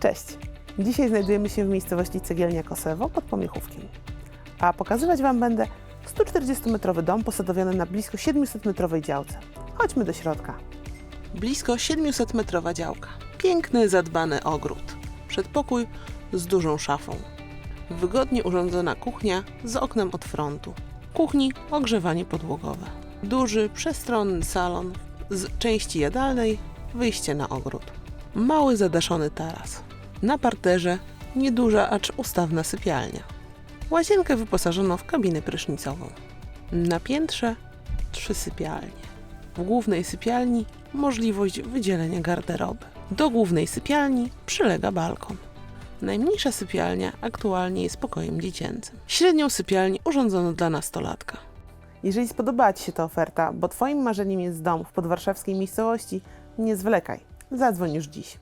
Cześć! Dzisiaj znajdujemy się w miejscowości Cegielnia Kosewo pod Pomiechówkiem. A pokazywać Wam będę 140-metrowy dom posadowiony na blisko 700-metrowej działce. Chodźmy do środka. Blisko 700-metrowa działka. Piękny, zadbany ogród. Przedpokój z dużą szafą. Wygodnie urządzona kuchnia z oknem od frontu. Kuchni ogrzewanie podłogowe. Duży, przestronny salon z części jadalnej, wyjście na ogród. Mały, zadaszony taras. Na parterze nieduża, acz ustawna sypialnia. Łazienkę wyposażono w kabinę prysznicową. Na piętrze trzy sypialnie. W głównej sypialni możliwość wydzielenia garderoby. Do głównej sypialni przylega balkon. Najmniejsza sypialnia aktualnie jest pokojem dziecięcym. Średnią sypialnię urządzono dla nastolatka. Jeżeli spodobała Ci się ta oferta, bo Twoim marzeniem jest dom w podwarszawskiej miejscowości, nie zwlekaj. Zadzwoń już dziś.